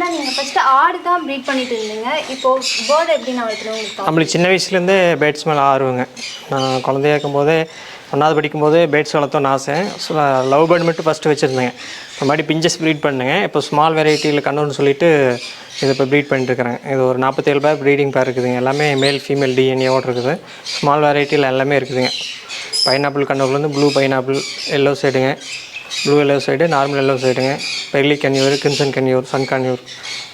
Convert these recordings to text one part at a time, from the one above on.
ஆனால் நீங்கள் ஃபஸ்ட்டு ஆடு தான் ப்ரீட் பண்ணிட்டு இருந்தீங்க. இப்போ பேர்டு எப்படி நான் வளர்த்துறோம் நம்மளுக்கு சின்ன வயசுலேருந்தே பேட்ஸ் மேலே ஆர்வங்க. நான் குழந்தையா இருக்கும்போதே ஒன்றாவது படிக்கும்போது பேட்ஸ் வளர்த்தோன்னு ஆசை. ஸோ லவ் பேர்டு மட்டும் ஃபஸ்ட்டு வச்சுருந்தேங்க. இந்த மாதிரி பிஞ்சஸ் ப்ரீட் பண்ணுங்க. இப்போ ஸ்மால் வெரைட்டியில் கண்ணுன்னு சொல்லிட்டு இதை இப்போ ப்ரீட் பண்ணிட்டுருக்கிறேன் இது ஒரு நாற்பத்தேழு பேர் ப்ரீடிங் பேர் இருக்குதுங்க. எல்லாமே மேல் ஃபீமேல் டிஎன்ஏவோடு இருக்குது. ஸ்மால் வெரைட்டியில் எல்லாமே இருக்குதுங்க. பைனாப்பிள் கண்ணூர்லேருந்து blue pineapple yellow சைடுங்க blue yellow side normal yellow சைடுங்க பெர்லி கன்யூர் கிம்சன் கன்யூர் சன் கன்யூர்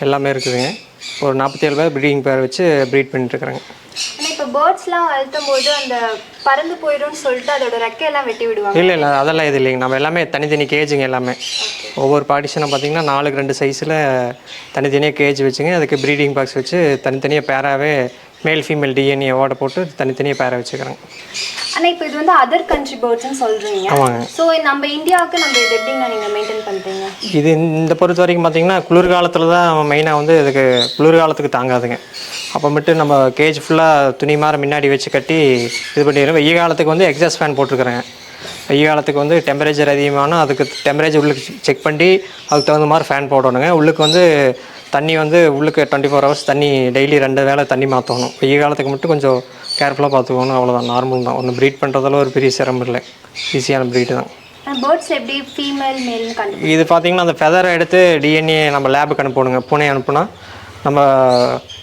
எல்லாமே இருக்குதுங்க. ஒரு நாற்பத்தேழு பேர் ப்ரீடிங் பேர் வச்சு ப்ரீட் பண்ணிட்டுருக்குறேங்க. இப்போ பேர்ட்ஸ்லாம் வளர்த்தும் போது அந்த பறந்து போயிடும்னு சொல்லிட்டு அதோட ரெக்கையெல்லாம் வெட்டி விடுவாங்க. இல்லை இல்லை அதெல்லாம் இது இல்லைங்க. நம்ம எல்லாமே தனித்தனி கேஜுங்க எல்லாமே. ஒவ்வொரு பார்ட்டிஷனும் பார்த்தீங்கன்னா நாலுக்கு ரெண்டு சைஸில் தனித்தனியாக கேஜ் வச்சுங்க. அதுக்கு ப்ரீடிங் பாக்ஸ் வச்சு தனித்தனியாக பேராகவே மேல் ஃபீமேல் டிஎன்ஏ ஓட போட்டு தனித்தனியாக பேரை வச்சுக்கிறேங்க. ஆனால் இப்போ இது வந்து அதர் கண்ட்ரி பேர்ட்ஸ்னு சொல்கிறீங்க ஆமாங்க. ஸோ நம்ம இந்தியாவுக்கு நம்ம இது எப்படிங்க நீங்கள் மெயின்டைன் பண்ணுறீங்க இது இந்த பொறுத்த வரைக்கும் பார்த்தீங்கன்னா குளிர்காலத்தில் தான் மெயினாக வந்து இதுக்கு குளிர்காலத்துக்கு தாங்காதுங்க. அப்போ மட்டும் நம்ம கேஜ் ஃபுல்லாக துணி மாதிரி முன்னாடி வச்சு கட்டி இது பண்ணிடுறோம். வெய்ய காலத்துக்கு வந்து எக்ஸாஸ்ட் ஃபேன் போட்டிருக்கிறேன் வெய்ய காலத்துக்கு வந்து டெம்பரேச்சர் அதிகமான அதுக்கு டெம்பரேச்சர் உள்ளுக்கு செக் பண்ணி அதுக்கு தகுந்த மாதிரி ஃபேன் போடணுங்க. உள்ளுக்கு வந்து தண்ணி வந்து உள்ளுக்கு டுவெண்ட்டி ஃபோர் ஹவர்ஸ் தண்ணி டெய்லி ரெண்டு வேளை தண்ணி மாற்றணும் வெய்ய காலத்துக்கு மட்டும் கொஞ்சம் கேர்ஃபுல்லாக பார்த்துக்கணும் அவ்வளோதான் நார்மல் தான். ஒன்று ப்ரீட் பண்ணுறதுல ஒரு பெரிய சிரமம் இல்லை. ஈஸியான ப்ரீடு தான். பேர்ட்ஸ் எப்படி? ஃபீமேல் மேல்னு கண்டு இது பார்த்தீங்கன்னா அந்த ஃபெதரை எடுத்து டிஎன்ஏ நம்ம லேபுக்கு அனுப்பணுங்க புனே அனுப்புனா நம்ம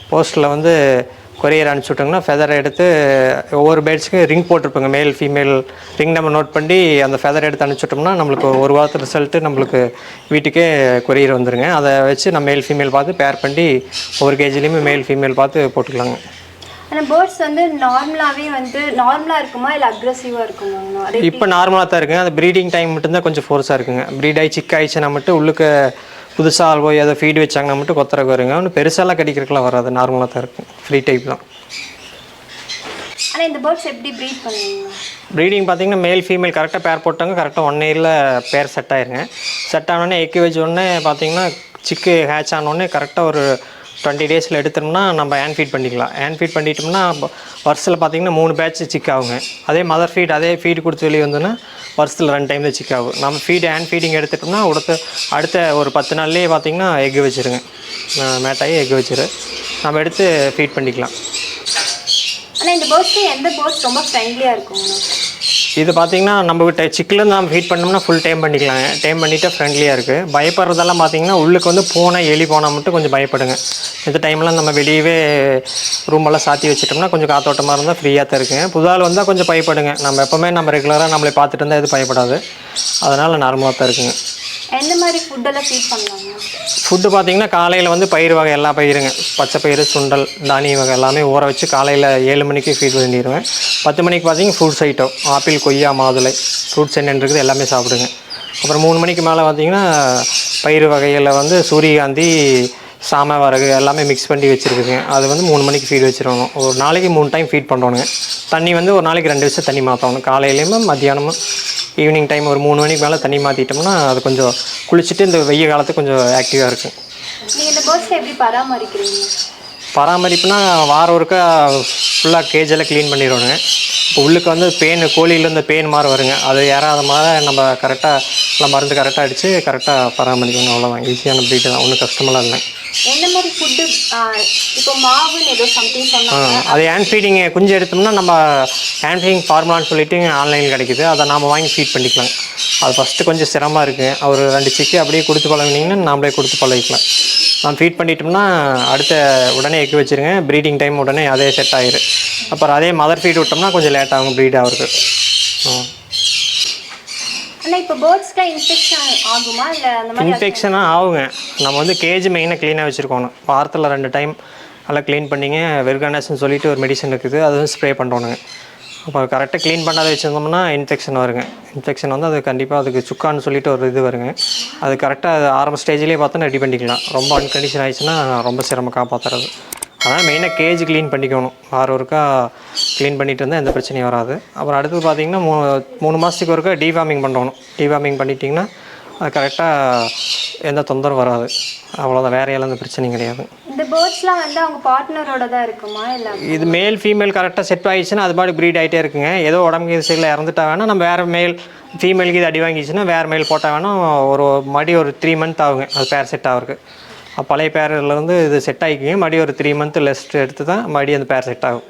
போஸ்ட்டில் வந்து கொரியர் அனுப்பிச்சி விட்டோங்கன்னா ஃபெதரை எடுத்து ஒவ்வொரு பேட்ஸ்க்கும் ரிங் போட்டிருப்பாங்க மேல் ஃபீமேல் ரிங் நம்ம நோட் பண்ணி அந்த ஃபெதர் எடுத்து அனுப்பிச்சி விட்டோம்னா நம்மளுக்கு ஒரு வாரத்து ரிசல்ட்டு நம்மளுக்கு வீட்டுக்கே கொரியர் வந்துருங்க. அதை வச்சு நம்ம மேல் ஃபீமேல் பார்த்து பேர் பண்ணி ஒவ்வொரு கேஜிலையுமே மேல் ஃபீமேல் பார்த்து போட்டுக்கலாங்க. ஆனால் பேர்ட்ஸ் வந்து நார்மலாகவே வந்து நார்மலாக இருக்குமா இல்லை அக்ரெசிவாக இருக்குமா? அது இப்போ நார்மலாக தான் இருக்குங்க. அந்த ப்ரீடிங் டைம் மட்டும்தான் கொஞ்சம் ஃபோர்ஸாக இருக்குங்க. ப்ரீட் ஆகி சிக் ஆயிடுச்சுன்னா மட்டும் உள்ளுக்கு புதுசாக போய் அதை ஃபீட் வச்சாங்கன்னா மட்டும் கொத்தரக்கு வருங்க ஒன்றும் பெருசாலாம் கடிக்கிறதுக்குலாம் வராது. நார்மலாக தான் இருக்கும். ஃப்ரீ டைப் தான். ஆனால் இந்த பேர்ட்ஸ் எப்படி ப்ரீட் பண்ணுவீங்க? ப்ரீடிங் பார்த்தீங்கன்னா மேல் ஃபீமேல் கரெக்டாக பேர் போட்டாங்க. கரெக்டாக ஒன் இயரில் பேர் செட் ஆயிருங்க. செட் ஆனோடனே எக்கி வச்ச உடனே பார்த்தீங்கன்னா சிக்கு ஹேட்ச் ஆனோடனே கரெக்டாக ஒரு டுவெண்ட்டி டேஸில் எடுத்தோம்னா நம்ம ஹேண்ட் ஃபீட் பண்ணிக்கலாம். ஹேண்ட் ஃபீட் பண்ணிட்டோம்னா வருஷத்தில் பார்த்தீங்கன்னா மூணு பேட்ச் சிக் ஆகுங்க. அதே மதர் ஃபீட் அதே ஃபீட் கொடுத்து வெளியே வந்தோன்னா வருஷத்தில் ரெண்டு டைம் தான் சிக் ஆகும். நம்ம ஃபீட் ஹேண்ட் ஃபீடிங் எடுத்துட்டோம்னா அடுத்த அடுத்த ஒரு பத்து நாள்லேயே பார்த்தீங்கன்னா எக்கு வச்சிருங்க. மேட்டாகி எக்கு வச்சிரு. நம்ம எடுத்து ஃபீட் பண்ணிக்கலாம். ஆனால் இந்த பேர்ட்ஸ்க்கு எந்த பேர்ட்ஸ் ரொம்ப ஃப்ரெண்ட்லியாக இருக்கும் இது பார்த்தீங்கன்னா நம்ம கிட்ட சிக்கிலேருந்து நம்ம ஃபீட் பண்ணோம்னா ஃபுல் டைம் பண்ணிக்கலாங்க டைம் பண்ணிவிட்டு ஃப்ரெண்ட்லியாக இருக்குது பயப்படுறதெல்லாம் பார்த்தீங்கன்னா உள்ளுக்கு வந்து போனால் எலி போனால் மட்டும் கொஞ்சம் பயப்படுங்க. இந்த டைம்லாம் நம்ம வெளியவே ரூமெல்லாம் சாத்தி வச்சிட்டோம்னா கொஞ்சம் காத்தோட்டமாக இருந்தால் ஃப்ரீயாக தான் இருக்குங்க புதால் வந்தால் கொஞ்சம் பயப்படுங்க. நம்ம எப்போவுமே நம்ம ரெகுலராக நம்மளை பார்த்துட்டு இருந்தால் எதுவும் பயப்படாது. அதனால் நார்மலாக தான் இருக்குங்க. எந்த மாதிரி ஃபுட்டெல்லாம் ஃபீட் பண்ணலாங்க ஃபுட்டு பார்த்தீங்கன்னா காலையில் வந்து பயிர் வகை எல்லா பயிருங்க பச்சை பயிறு சுண்டல் தானிய வகை எல்லாமே ஊற வச்சு காலையில் ஏழு மணிக்கு ஃபீட் பண்ணிடுவேன். பத்து மணிக்கு பார்த்தீங்கன்னா ஃப்ரூட்ஸ் ஐட்டம் ஆப்பிள் கொய்யா மாதுளை ஃப்ரூட்ஸ் என்னென்னு இருக்குது எல்லாமே சாப்பிடுங்க. அப்புறம் மூணு மணிக்கு மேலே பார்த்தீங்கன்னா பயிர் வகைகளில் வந்து சூரியகாந்தி சாம வரகு எல்லாமே மிக்ஸ் பண்ணி வச்சுருக்குங்க. அது வந்து மூணு மணிக்கு ஃபீட் வச்சுருவோம் ஒரு நாளைக்கு மூணு டைம் ஃபீட் பண்ணுறோனுங்க தண்ணி வந்து ஒரு நாளைக்கு ரெண்டு வருஷம் தண்ணி மாற்றணும் காலையிலையும் மத்தியானமும் ஈவினிங் டைம் ஒரு மூணு மணிக்கு மேலே தண்ணி மாற்றிட்டோம்னா அது கொஞ்சம் குளிச்சுட்டு இந்த வெய்ய காலத்துக்கு கொஞ்சம் ஆக்டிவாக இருக்கும். நீங்கள் இந்த பேர்ட்ஸை எப்படி பராமரிக்கிறீங்க? பராமரிப்புனா வாரம் ஒருக்கா ஃபுல்லாக கேஜெல்லாம் க்ளீன் பண்ணிடுவோங்க உள்ளுக்கு வந்து பேன் கோழியில் இந்த பேன் மாதிரி வருங்க. அது ஏறாத மாதிரி நம்ம கரெக்டாக எல்லாம் மருந்து கரெக்டாக அடித்து கரெக்டாக பராமரிக்கணும் அவ்வளோதான் ஈஸியான ப்ரீட் தான். ஒன்றும் கஷ்டமெல்லாம் இல்லை. எந்த மாதிரி ஃபுட்டு இப்போ மாவுன்னு ஏதோ சம்திங் ஆ, சொன்னாங்க அது ஹேண்ட் ஃபீடிங் குஞ்சு எடுத்தோம்னா நம்ம ஹேண்ட் ஃபீடிங் ஃபார்முலான்னு சொல்லிட்டு ஆன்லைனில் கிடைக்குது. அதை நாம் வாங்கி ஃபீட் பண்ணிக்கலாம். அது ஃபஸ்ட்டு கொஞ்சம் சிரமமாக இருக்குது ஒரு ரெண்டு சிக்கு அப்படியே கொடுத்து பழகினீங்கன்னா நாமளே கொடுத்து பழகிக்கலாம். நான் ஃபீட் பண்ணிட்டோம்னா அடுத்த உடனே எக்கு வச்சுருங்க. ப்ரீடிங் டைம் உடனே அதே செட் ஆயிரு அப்புறம் அதே மதர் ஃபீட் விட்டோம்னா கொஞ்சம் லேட் ஆகும் ப்ரீட் ஆகுறது இன்ஃபெக்ஷனாக ஆகுங்க. நம்ம வந்து கேஜ் மெயினாக க்ளீனாக வச்சுருக்கணும் வாரத்தில் ரெண்டு டைம் நல்லா க்ளீன் பண்ணிங்க வெர்கானஸ்ன்னு சொல்லிட்டு ஒரு மெடிசன் இருக்குது. அது வந்து ஸ்ப்ரே பண்ணணுங்க அப்போ கரெக்டாக க்ளீன் பண்ணாத வச்சுருந்தோம்னா இன்ஃபெக்ஷன் வருங்க. இன்ஃபெக்ஷன் வந்து அது கண்டிப்பாக அதுக்கு சுக்கான்னு சொல்லிட்டு ஒரு இது வருங்க. அது கரெக்டாக அது ஆரம்ப ஸ்டேஜ்லேயே பார்த்தோன்னா ரெடி பண்ணிக்கலாம். ரொம்ப அன்கண்டிஷன் ஆயிடுச்சுன்னா ரொம்ப சிரமம் காப்பாற்றுறது அதனால் மெயினாக கேஜ் க்ளீன் பண்ணிக்கணும். வாரம் ஒருக்கா க்ளீன் பண்ணிட்டு இருந்தால் எந்த பிரச்சனையும் வராது. அப்புறம் அடுத்தது பார்த்தீங்கன்னா மூ மூணு மாதத்துக்கு ஒருக்கா டிவார்மிங் பண்ணணும். டிவார்மிங் பண்ணிட்டிங்கன்னா அது கரெக்டாக எந்த தொந்தரவும் வராது. அவ்வளோதான் வேற எல்லாம் எந்த பிரச்சனையும் கிடையாது. இந்த பேர்ட்ஸ்லாம் வந்து அவங்க பார்ட்னரோட தான் இருக்குமா இல்லை இது மேல் ஃபீமேல் கரெக்டாக செட் ஆயிடுச்சுன்னா அது பாடி ப்ரீட் ஆகிட்டே இருக்குங்க. ஏதோ உடம்புக்கு இது சைடில் இறந்துட்டா வேணால் நம்ம வேறு மேல் ஃபீமேலுக்கு இது அடி வாங்கிச்சுன்னா வேறு மேல் போட்டால் வேணால் ஒரு மடி ஒரு த்ரீ மந்த் ஆகுங்க. அது பேர் செட் ஆகுறதுக்கு. பழைய பேரில் வந்து இது செட் ஆகிக்குங்க மறுபடியும் ஒரு த்ரீ மந்த் லெஸ்ட் எடுத்து தான் மறுபடியும் அந்த பேர் செட் ஆகும்.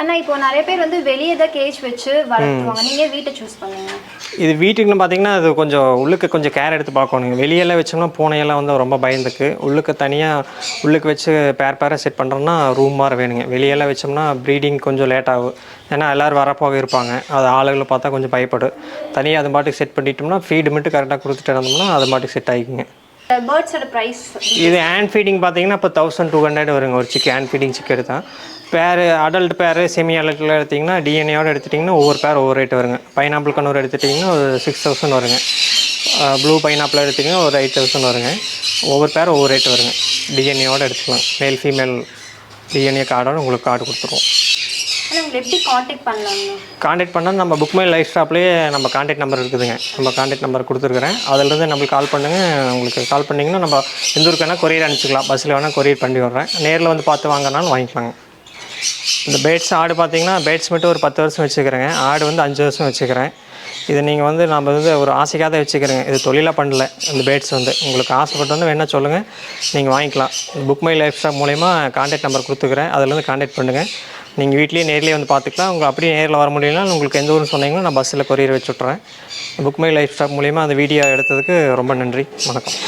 அண்ணா இப்போ நிறைய பேர் வந்து வெளியே தான் கேஜ் வச்சு வளர்த்துவாங்க. நீங்க வீட்டை சூஸ் பண்ணுங்க. இது வீட்டுக்குன்னு பார்த்தீங்கன்னா அது கொஞ்சம் உள்ளுக்கு கொஞ்சம் கேர் எடுத்து பார்க்கணுங்க. வெளியெல்லாம் வச்சோம்னா பூனையெல்லாம் வந்து ரொம்ப பயந்துக்கு உள்ளுக்கு தனியாக உள்ளுக்கு வச்சு பேர் பேரை செட் பண்ணுறோம்னா ரூம் மாதிரி வேணுங்க. வெளியெல்லாம் வச்சோம்னா ப்ரீடிங் கொஞ்சம் லேட் ஆகும். ஏன்னா எல்லோரும் வரப்போக இருப்பாங்க. அது ஆளுகளை பார்த்தா கொஞ்சம் பயப்படும். தனியாக அது பாட்டுக்கு செட் பண்ணிட்டோம்னா ஃபீடு மட்டும் கரெக்டாக கொடுத்துட்டு இருந்தோம்னா அது பாட்டுக்கு செட் ஆகிக்குங்க பேர்ட்ஸோட ப்ரைஸ் இது ஹேண்ட் ஃபீடிங் பார்த்தீங்கன்னா இப்போ தௌசண்ட் டூ ஹண்ட்ரட் வருங்க. ஒரு சிக்கு ஹேண்ட் ஃபீடிங் சிக்கு எடுத்தால் பேர் அடல்ட் பேர் செமி அடல்ட்டில் எடுத்திங்கன்னா டிஎன்ஏயோட எடுத்துட்டிங்கன்னா ஒவ்வொரு பேர் ஒவ்வொரு ரேட் வருங்க. பைனாப்பிள் கண்ணூர் எடுத்துட்டிங்கன்னா ஒரு சிக்ஸ் தௌசண்ட் வருங்க. ப்ளூ பைனாப்பிள் எடுத்திங்கன்னா ஒரு எயிட் தௌசண்ட் வருங்க. ஒவ்வொரு பேர் ஒவ்வொரு ரேட் வருங்க. டிஎன்ஏயோட எடுத்துக்கலாம். மேல் ஃபீமேல் டிஎன்ஏ கார்டோட உங்களுக்கு கார்டு கொடுத்துருவோம். உங்களை எப்படி காண்டாக்ட் காண்டாக்ட் பண்ணால் நம்ம புக் மை லைஃப் ஸ்டாப்லேயே நம்ம காண்டாக்ட் நம்பர் இருக்குதுங்க. நம்ம காண்டாக்ட் நம்பர் கொடுத்துருக்குறேன். அதிலிருந்து நம்மளுக்கு கால் பண்ணுங்கள் உங்களுக்கு கால் பண்ணிங்கன்னா நம்ம எந்த ஊருக்கு வேணால் கொரியர் அனுப்பிச்சிக்கலாம் பஸ்ஸில் வேணால் கொரியர் பண்ணி விட்றேன். நேரில் வந்து பார்த்து வாங்கினாலும் வாங்கிக்கலாங்க. இந்த பேட்ஸ் ஆடு பார்த்தீங்கன்னா பேட்ஸ் மட்டும் ஒரு பத்து வருஷம் வச்சுக்கிறேங்க. ஆடு வந்து அஞ்சு வருஷம் வச்சுக்கிறேன். இது நீங்கள் வந்து நம்ம வந்து ஒரு ஆசைக்காக தான் வச்சுக்கிறேங்க. இது தொழிலாக பண்ணல இந்த பேட்ஸ் வந்து. உங்களுக்கு ஆசைப்பட்டு வந்து வேணால் சொல்லுங்கள் நீங்கள் வாங்கிக்கலாம். புக் மை லைஃப் ஸ்டாப் மூலயமா காண்டாக்ட் நம்பர் கொடுத்துக்கிறேன் அதிலேருந்து காண்டாக்ட் பண்ணுங்கள் நீங்கள் வீட்லேயே நேரிலே வந்து பார்த்துக்கலாம் உங்கள் அப்படியே நேரில் வர முடியலனா உங்களுக்கு எந்த ஊர்னு சொன்னீங்கன்னா நான் பஸ்ஸில் கொரியர் வச்சு விட்றேன் புக் மை லைஃப் ஸ்டாப் மூலியமாக அந்த வீடியோ எடுத்ததுக்கு ரொம்ப நன்றி. வணக்கம்.